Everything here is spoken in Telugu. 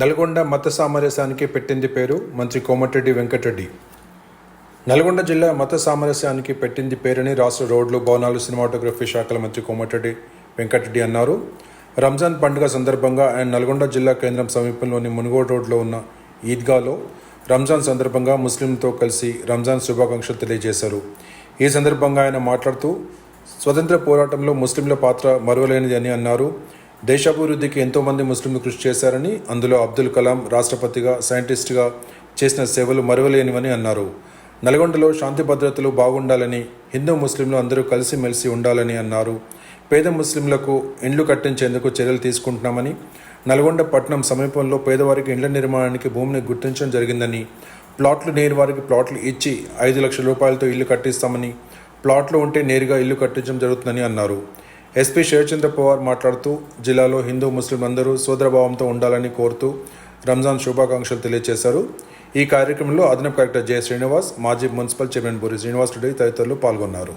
నల్గొండ మత సామరస్యానికి పెట్టింది పేరు మంత్రి కోమటిరెడ్డి వెంకటరెడ్డి. నల్గొండ జిల్లా మత సామరస్యానికి పెట్టింది పేరని రాష్ట్ర రోడ్లు భవనాలు సినిమాటోగ్రఫీ శాఖల మంత్రి కోమటిరెడ్డి వెంకటరెడ్డి అన్నారు. రంజాన్ పండుగ సందర్భంగా ఆయన నల్గొండ జిల్లా కేంద్రం సమీపంలోని మునుగోడు రోడ్లో ఉన్న ఈద్గాలో రంజాన్ సందర్భంగా ముస్లింలతో కలిసి రంజాన్ శుభాకాంక్షలు తెలియజేశారు. ఈ సందర్భంగా ఆయన మాట్లాడుతూ స్వతంత్ర పోరాటంలో ముస్లింల పాత్ర మరువలేనిది అని అన్నారు. దేశాభివృద్ధికి ఎంతోమంది ముస్లింలు కృషి చేశారని అందులో అబ్దుల్ కలాం రాష్ట్రపతిగా సైంటిస్ట్గా చేసిన సేవలు మరువలేనివని అన్నారు. నల్గొండలో శాంతి భద్రతలు బాగుండాలని హిందూ ముస్లింలు అందరూ కలిసిమెలిసి ఉండాలని అన్నారు. పేద ముస్లింలకు ఇండ్లు కట్టించేందుకు చర్యలు తీసుకుంటున్నామని నల్గొండ పట్టణం సమీపంలో పేదవారికి ఇండ్ల నిర్మాణానికి భూమిని గుర్తించడం జరిగిందని ప్లాట్లు నేరు వారికి ప్లాట్లు ఇచ్చి ఐదు లక్షల రూపాయలతో ఇల్లు కట్టిస్తామని ప్లాట్లు ఉంటే నేరుగా ఇల్లు కట్టించడం జరుగుతుందని అన్నారు. ఎస్పీ శివచంద్ర పవార్ మాట్లాడుతూ జిల్లాలో హిందూ ముస్లిం అందరూ సోదరభావంతో ఉండాలని కోరుతూ రంజాన్ శుభాకాంక్షలు తెలియజేశారు. ఈ కార్యక్రమంలో అదనపు కలెక్టర్ జె శ్రీనివాస్ మాజీ మున్సిపల్ చైర్మన్ బూరి శ్రీనివాస్ రెడ్డి తదితరులు పాల్గొన్నారు.